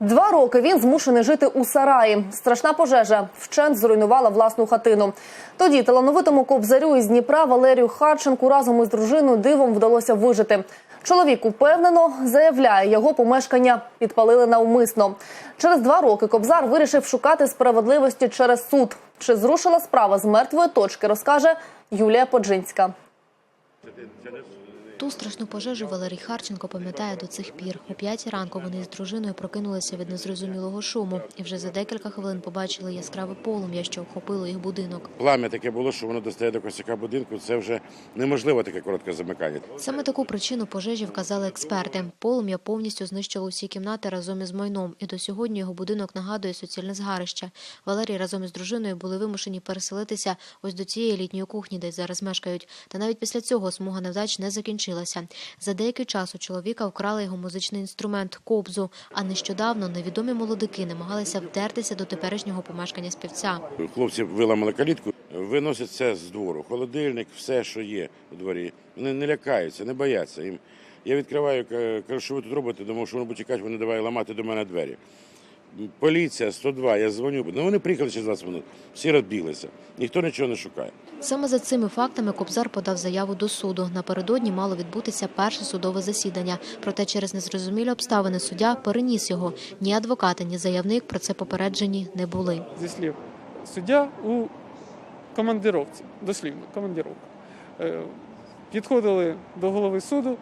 Два роки він змушений жити у сараї. Страшна пожежа вщент зруйнувала власну хатину. Тоді талановитому кобзарю із Дніпра Валерію Харченку разом із дружиною дивом вдалося вижити. Чоловік упевнено заявляє, його помешкання підпалили навмисно. Через два роки кобзар вирішив шукати справедливості через суд. Чи зрушила справа з мертвої точки, розкаже Юлія Поджинська. Ту страшну пожежу Валерій Харченко пам'ятає до цих пір. О п'ятій ранку вони з дружиною прокинулися від незрозумілого шуму і вже за декілька хвилин побачили яскраве полум'я, що охопило їх будинок. Плам'я таке було, що воно достає до косяка будинку. Це вже неможливо таке коротке замикання. Саме таку причину пожежі вказали експерти. Полум'я повністю знищило усі кімнати разом із майном, і до сьогодні його будинок нагадує суцільне згарище. Валерій разом із дружиною були вимушені переселитися ось до цієї літньої кухні, де зараз мешкають. Та навіть після цього смуга невдач не закінчилася. За деякий час у чоловіка вкрали його музичний інструмент кобзу. А нещодавно невідомі молодики намагалися вдертися до теперішнього помешкання співця. Хлопці виламали калітку, виносять все з двору. Холодильник, все, що є у дворі. Вони не лякаються, не бояться. Їм я відкриваю, ка- кажу, що ви тут робите, думав, що вони будуть тікати, вони давай ламати до мене двері. Поліція 102, я дзвоню. Ну вони приїхали через 20 минут, всі розбіглися. Ніхто нічого не шукає. Саме за цими фактами Кобзар подав заяву до суду. Напередодні мало відбутися перше судове засідання. Проте через незрозумілі обставини суддя переніс його. Ні адвокати, ні заявник про це попереджені не були. зі слів суддя у командировці, дослівно, командировка. Е, Підходили до голови суду,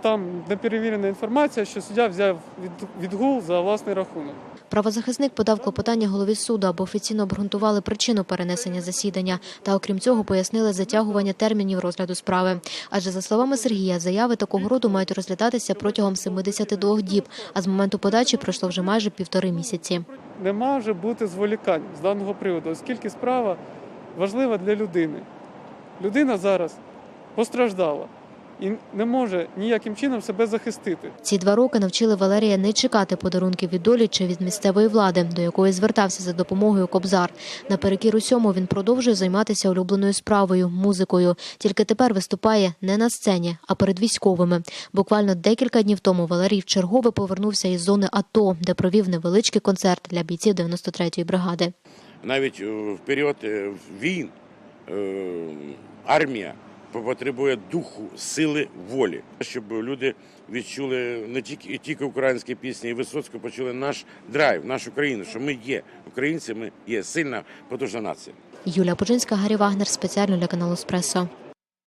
там неперевірена інформація, що суддя взяв від- відгул за власний рахунок. Правозахисник подав клопотання голові суду, аби офіційно обґрунтували причину перенесення засідання та, окрім цього, пояснили затягування термінів розгляду справи. Адже за словами Сергія, заяви такого роду мають розглядатися протягом 72 діб, а з моменту подачі пройшло вже майже півтори місяці. Не може бути зволікань з даного приводу, оскільки справа важлива для людини. Людина зараз постраждала і не може ніяким чином себе захистити. Ці два роки навчили Валерія не чекати подарунків від долі чи від місцевої влади, до якої звертався за допомогою Кобзар. Наперекір усьому він продовжує займатися улюбленою справою музикою. Тільки тепер виступає не на сцені, а перед військовими. Буквально декілька днів тому Валерій вчергове повернувся із зони АТО, де провів невеличкий концерт для бійців 93-ї бригади. Навіть е, в період е, війн е, армія потребує духу, сили, волі, щоб люди відчули не тільки і тільки українські пісні, і Висоцьку почули наш драйв, нашу країну, що ми є українці, ми є сильна потужна нація. Юлія Пужинська, Гаррі Вагнер спеціально для каналу Еспресо.